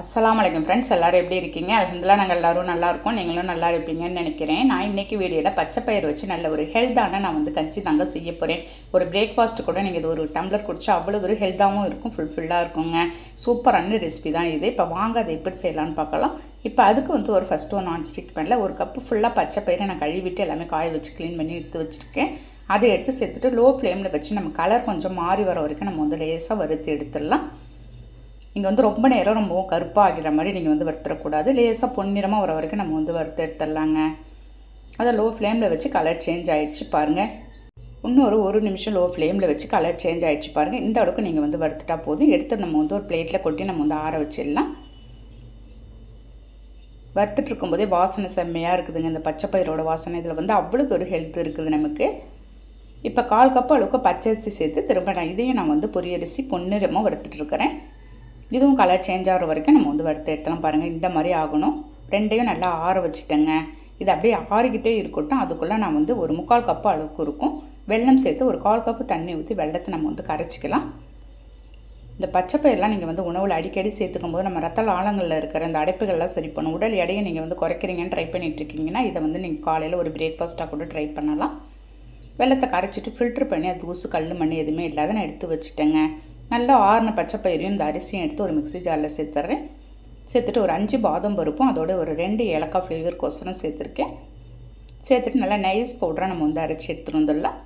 அஸ்லாம் வலைக்கம் ஃப்ரெண்ட்ஸ் எல்லோரும் எப்படி இருக்கீங்க? அதுலாம் நாங்கள் எல்லோரும் நல்லாயிருக்கும் நீங்களும் நல்லா இருப்பீங்கன்னு நினைக்கிறேன். நான் இன்னைக்கு வீடியோவில் பச்சை பயிர் வச்சு நல்ல ஒரு ஹெல்த்தான நான் வந்து கஞ்சி தாங்க செய்ய போகிறேன் ஒரு பிரேக்ஃபாஸ்ட் கூட நீங்கள் இது ஒரு டம்ளர் குடிச்சா அவ்வளோ ஒரு ஹெல்த்தாகவும் இருக்கும் ஃபுல்ஃபில்லாக இருக்குங்க. சூப்பரான ரெசிபி தான் இது. இப்போ வாங்க அதை எப்படி செய்யலான்னு பார்க்கலாம். இப்போ அதுக்கு வந்து ஒரு ஃபஸ்ட்டு ஒரு நான்ஸ்டிக் பேனில் ஒரு கப்பு ஃபுல்லாக பச்சை பயிரை நான் கழுவிட்டு எல்லாமே காய வச்சு க்ளீன் பண்ணி எடுத்து வச்சுருக்கேன். அதை எடுத்து சேர்த்துட்டு லோ ஃப்ளேமில் வச்சு நம்ம கலர் கொஞ்சம் மாறி வர வரைக்கும் நம்ம வந்து லேசாக வறுத்து எடுத்துடலாம். நீங்கள் வந்து ரொம்ப நேரம் ரொம்பவும் கருப்பாக ஆகிற மாதிரி நீங்கள் வந்து வறுத்துடக்கூடாது லேசாக பொன்னிறமாக வர வரைக்கும் நம்ம வந்து வறுத்து எடுத்துடலாங்க. அதை லோ ஃப்ளேமில் வச்சு கலர் சேஞ்ச் ஆகிடுச்சு பாருங்கள் இன்னொரு ஒரு நிமிஷம் லோ ஃப்ளேமில் வச்சு கலர் சேஞ்ச் ஆகிடுச்சு பாருங்கள் இந்த அளவுக்கு நீங்கள் வந்து வறுத்துட்டா போதும். எடுத்து நம்ம வந்து ஒரு பிளேட்டில் கொட்டி நம்ம வந்து ஆற வச்சிடலாம். வறுத்துட்டு இருக்கும்போதே வாசனை செம்மையாக இருக்குதுங்க. இந்த பச்சை பயிரோட வாசனை இதில் வந்து அவ்வளோக்கு ஒரு ஹெல்த் இருக்குது நமக்கு. இப்போ கால் கப் அளவுக்கு பச்சரிசி சேர்த்து திரும்ப நான் இதையும் நான் வந்து பொரியரிசி பொன்னிறமாக வறுத்துட்ருக்கிறேன் இதுவும் கலர் சேஞ்ச் ஆகிற வரைக்கும் நம்ம வந்து வறுத்து எடுத்துலாம் பாருங்கள் இந்த மாதிரி ஆகணும். ரெண்டையும் நல்லா ஆற வச்சுட்டேங்க. இது அப்படியே ஆறிக்கிட்டே இருக்கட்டும். அதுக்குள்ளே நான் வந்து ஒரு முக்கால் கப்பு அளவுக்கு இருக்கும். வெல்லம் சேர்த்து ஒரு கால் கப்பு தண்ணி ஊற்றி வெள்ளத்தை நம்ம வந்து கரைச்சிக்கலாம். இந்த பச்சை பயிரெலாம் நீங்கள் வந்து உணவில் அடிக்கடி சேர்த்துக்கும் போது நம்ம ரத்த ஆழங்களில் இருக்கிற அந்த அடைப்புகள்லாம் சரி பண்ணும். உடல் எடையை நீங்கள் வந்து குறைக்கிறீங்கன்னு ட்ரை பண்ணிகிட்ருக்கீங்கன்னா இதை வந்து நீங்கள் காலையில் ஒரு பிரேக்ஃபாஸ்ட்டாக கூட ட்ரை பண்ணலாம். வெள்ளத்தை கரைச்சிட்டு ஃபில்ட்ரு பண்ணி அது தூசு கல் மண் எதுவுமே இல்லாத நான் எடுத்து வச்சுட்டேங்க. நல்லா ஆறுன பச்சை பயிரையும் இந்த அரிசியும் எடுத்து ஒரு மிக்ஸி ஜாரில் சேர்த்துட்றேன் சேர்த்துட்டு ஒரு அஞ்சு பாதம் பருப்பும் அதோட ஒரு ரெண்டு ஏலக்காய் ஃப்ளேவருக்கோசரம் சேர்த்துருக்கேன். சேர்த்துட்டு நல்லா நைஸ் பவுடராக நம்ம வந்து அரைச்சி எடுத்துகிட்டு வந்துடலாம்.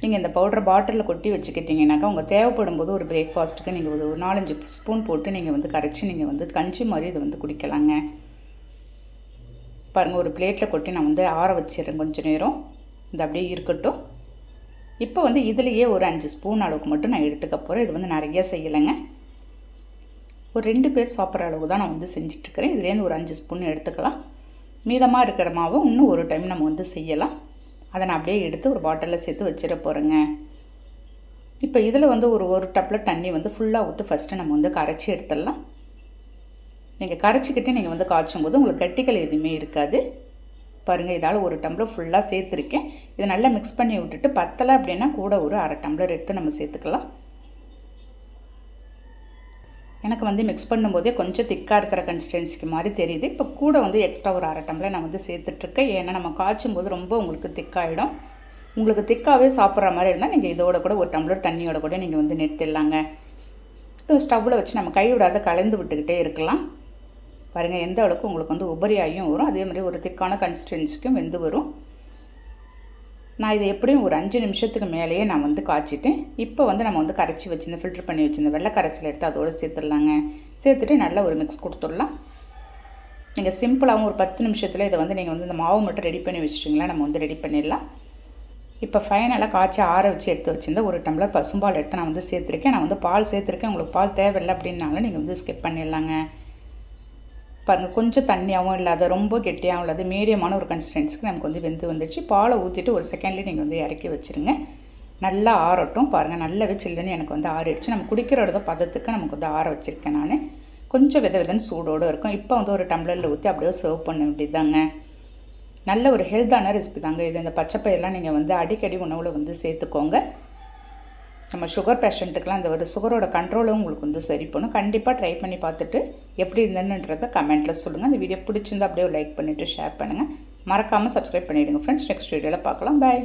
நீங்கள் இந்த பவுடரை பாட்டிலில் கொட்டி வச்சுக்கிட்டிங்கனாக்கா உங்கள் தேவைப்படும் போது ஒரு பிரேக்ஃபாஸ்ட்டுக்கு நீங்கள் ஒரு நாலஞ்சு ஸ்பூன் போட்டு நீங்கள் வந்து கரைச்சி நீங்கள் வந்து கஞ்சி மாதிரி இதை வந்து குடிக்கலாங்க. பாருங்கள் ஒரு பிளேட்டில் கொட்டி நான் வந்து ஆற வச்சிடுறேன் கொஞ்சம் நேரம். இது அப்படியே இருக்கட்டும். இப்போ வந்து இதுலேயே ஒரு அஞ்சு ஸ்பூன் அளவுக்கு மட்டும் நான் எடுத்துக்க போகிறேன் இது வந்து நிறைய செய்யலைங்க. ஒரு ரெண்டு பேர் சாப்பிட்ற அளவு தான் நான் வந்து செஞ்சிட்ருக்கிறேன். இதுலேருந்து ஒரு அஞ்சு ஸ்பூன் எடுத்துக்கலாம். மீதமாக இருக்கிற மாவை இன்னும் ஒரு டைம் நம்ம வந்து செய்யலாம். அதை நான் அப்படியே எடுத்து ஒரு பாட்டிலில் சேர்த்து வச்சிட போகிறேங்க இப்போ இதில் வந்து ஒரு ஒரு டப்பில் தண்ணி வந்து ஃபுல்லாக ஊற்று ஃபஸ்ட்டு நம்ம வந்து கரைச்சி எடுத்துடலாம். நீங்கள் கரைச்சிக்கிட்டே நீங்கள் வந்து காய்ச்சும் போது உங்களுக்கு கட்டிகள் எதுவுமே இருக்காது. பாருங்கள் இதால் ஒரு டம்ளர் ஃபுல்லாக சேர்த்துருக்கேன். இதை நல்லா மிக்ஸ் பண்ணி விட்டுட்டு பத்தலை அப்படின்னா கூட ஒரு அரை டம்ளர் எடுத்து நம்ம சேர்த்துக்கலாம். எனக்கு வந்து மிக்ஸ் பண்ணும்போதே கொஞ்சம் திக்காக இருக்கிற கன்சிஸ்டன்சிக்கு மாதிரி தெரியுது. இப்போ கூட வந்து எக்ஸ்ட்ரா ஒரு அரை டம்ளர் நான் வந்து சேர்த்துட்ருக்கேன் ஏன்னா நம்ம காய்ச்சும் போது ரொம்ப உங்களுக்கு திக்காகிடும் உங்களுக்கு திக்காகவே சாப்பிட்ற மாதிரி இருந்தால் நீங்கள் இதோட கூட ஒரு டம்ளர் தண்ணியோட கூட நீங்கள் வந்து நிறுத்திடலாங்க ஸ்டவ்வில் வச்சு நம்ம கை விடாத கலந்து விட்டுக்கிட்டே இருக்கலாம். பாருங்கள் எந்த அளவுக்கு உங்களுக்கு வந்து உபரியாயும் வரும் அதே மாதிரி ஒரு திக்கான கன்சிஸ்டன்சிக்கும் வெந்து வரும். நான் இதை எப்படியும் ஒரு அஞ்சு நிமிஷத்துக்கு மேலேயே நான் வந்து காய்ச்சிட்டேன். இப்போ வந்து நம்ம வந்து கரைச்சி வச்சுருந்த ஃபில்டர் பண்ணி வச்சுருந்த வெள்ளை கரைசல் எடுத்து அதோடு சேர்த்துடலாங்க. சேர்த்துட்டு நல்லா ஒரு மிக்ஸ் கொடுத்துடலாம். நீங்கள் சிம்பிளாகவும் ஒரு பத்து நிமிஷத்தில் இதை வந்து நீங்கள் வந்து இந்த மாவு மட்டும் ரெடி பண்ணி வச்சுட்டிங்களா நம்ம வந்து ரெடி பண்ணிடலாம். இப்போ ஃபைனலாக காய்ச்சி ஆற வச்சு எடுத்து வச்சுருந்தா ஒரு டம்ளர் பசும்பால் எடுத்து நான் வந்து சேர்த்துருக்கேன். நான் வந்து பால் சேர்த்துருக்கேன். உங்களுக்கு பால் தேவையில்லை அப்படின்னாலும் நீங்கள் வந்து ஸ்கிப் பண்ணிடலாங்க. பாருங்கள் கொஞ்சம் தண்ணியாகவும் இல்லாத ரொம்ப கெட்டியாகவும் இல்லாத மீடியமான ஒரு கன்சிஸ்டன்சிக்கு நமக்கு வந்து வெந்து வந்துடுச்சு பாலை ஊற்றிட்டு ஒரு செகண்ட்லேயே நீங்கள் வந்து இறக்கி வச்சுருங்க. நல்லா ஆறட்டும் பாருங்கள் நல்லாவே சில்லுன்னு எனக்கு வந்து ஆறிடுச்சு. நம்ம குடிக்கிறோட பதத்துக்கு நமக்கு வந்து ஆற வச்சுருக்கேன் நான். கொஞ்சம் வித விதன்னு சூடோடு இருக்கும். இப்போ வந்து ஒரு டம்ளரில் ஊற்றி அப்படியே சர்வ் பண்ண வேண்டியதாங்க நல்ல ஒரு ஹெல்த்தான ரெசிபி தாங்க இது. இந்த பச்சைப்பயிரெலாம் நீங்கள் வந்து அடிக்கடி உணவில் வந்து சேர்த்துக்கோங்க. நம்ம சுகர் பேஷண்ட்டுக்கெலாம் இந்த ஒரு சுகரோட கண்ட்ரோலும் உங்களுக்கு வந்து சரி பண்ணும். கண்டிப்பாக ட்ரை பண்ணி பார்த்துட்டு எப்படி இருந்ததுன்றதை கமெண்ட்டில் சொல்லுங்கள் இந்த வீடியோ பிடிச்சிருந்தா அப்படியே லைக் பண்ணிவிட்டு ஷேர் பண்ணுங்கள் மறக்காமல் சப்ஸ்கிரைப் பண்ணிவிடுங்க ஃப்ரெண்ட்ஸ் நெக்ஸ்ட் வீடியோவில் பார்க்கலாம். பாய்